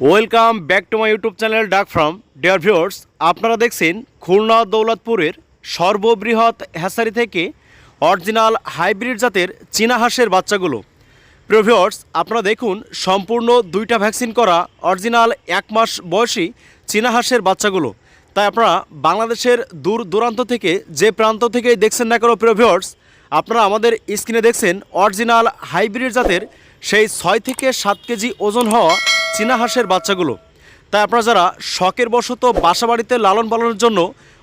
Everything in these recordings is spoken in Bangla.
Welcome back to my YouTube channel duck from dear viewers আপনারা দেখছেন খুলনা দৌলতপুরের সর্ববৃহৎ হ্যাসারি থেকে অরিজিনাল হাইব্রিড জাতের চীনা হাঁসের বাচ্চাগুলো। প্রিয় আপনারা দেখুন, সম্পূর্ণ দুইটা ভ্যাকসিন করা অরিজিনাল এক মাস বয়সী চীনা হাঁসের বাচ্চাগুলো। তাই আপনারা বাংলাদেশের দূর দূরান্ত থেকে, যে প্রান্ত থেকে দেখছেন না কেন, প্রিয় আপনারা আমাদের স্ক্রিনে দেখছেন অরিজিনাল হাইব্রিড জাতের সেই ছয় থেকে সাত কেজি ওজন হওয়া চীনা হাঁসের বাচ্চাগুলো। তাই আপনারা যারা শখের বশত বাসা বাড়িতে লালন পালনের জন্য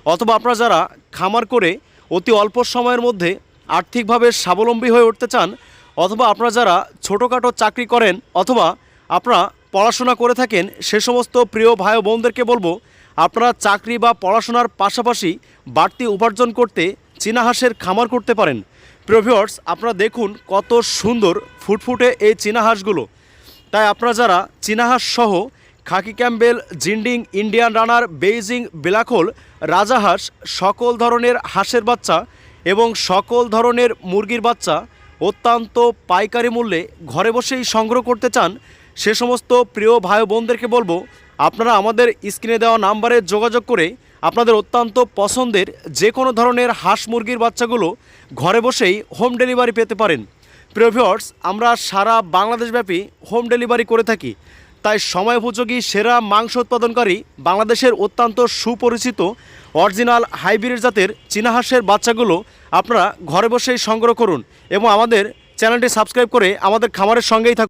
অথবা আপনারা যারা খামার করে অতি অল্প সময়ের মধ্যে আর্থিকভাবে স্বাবলম্বী হয়ে উঠতে চান অথবা আপনারা যারা ছোটোখাটো চাকরি করেন অথবা আপনারা পড়াশোনা করে থাকেন, সে সমস্ত প্রিয় ভাই বোনদেরকে বলব, আপনারা চাকরি বা পড়াশোনার পাশাপাশি বাড়তি উপার্জন করতে চীনা হাঁসের খামার করতে পারেন। প্রিভিয়ার্স আপনারা দেখুন কত সুন্দর ফুটফুটে এই চীনা হাঁসগুলো। তাই আপনারা যারা চীনা হাঁস সহ khaki Campbell, Jinding, Indian runner, Beijing, বিলাখোল, রাজাহাঁস সকল ধরনের হাঁসের বাচ্চা এবং সকল ধরনের মুরগির বাচ্চা অত্যন্ত পাইকারি মূল্যে ঘরে বসেই সংগ্রহ করতে চান, সে সমস্ত প্রিয় ভাই বোনদেরকে বলব, আপনারা আমাদের স্ক্রিনে দেওয়া নাম্বারে যোগাযোগ করে আপনাদের অত্যন্ত পছন্দের যে কোনো ধরনের হাঁস মুরগির বাচ্চাগুলো ঘরে বসেই হোম ডেলিভারি পেতে পারেন। প্রিয় আমরা সারা বাংলাদেশব্যাপী হোম ডেলিভারি করে থাকি। তাই সময় উপযোগী সেরা মাংস উৎপাদনকারী বাংলাদেশের অত্যন্ত সুপরিচিত অরিজিনাল হাইব্রিড জাতের চীনাহাঁসের বাচ্চাগুলো আপনারা ঘরে বসেই সংগ্রহ করুন এবং আমাদের চ্যানেলটি সাবস্ক্রাইব করে আমাদের খামারের সঙ্গেই থাকুন।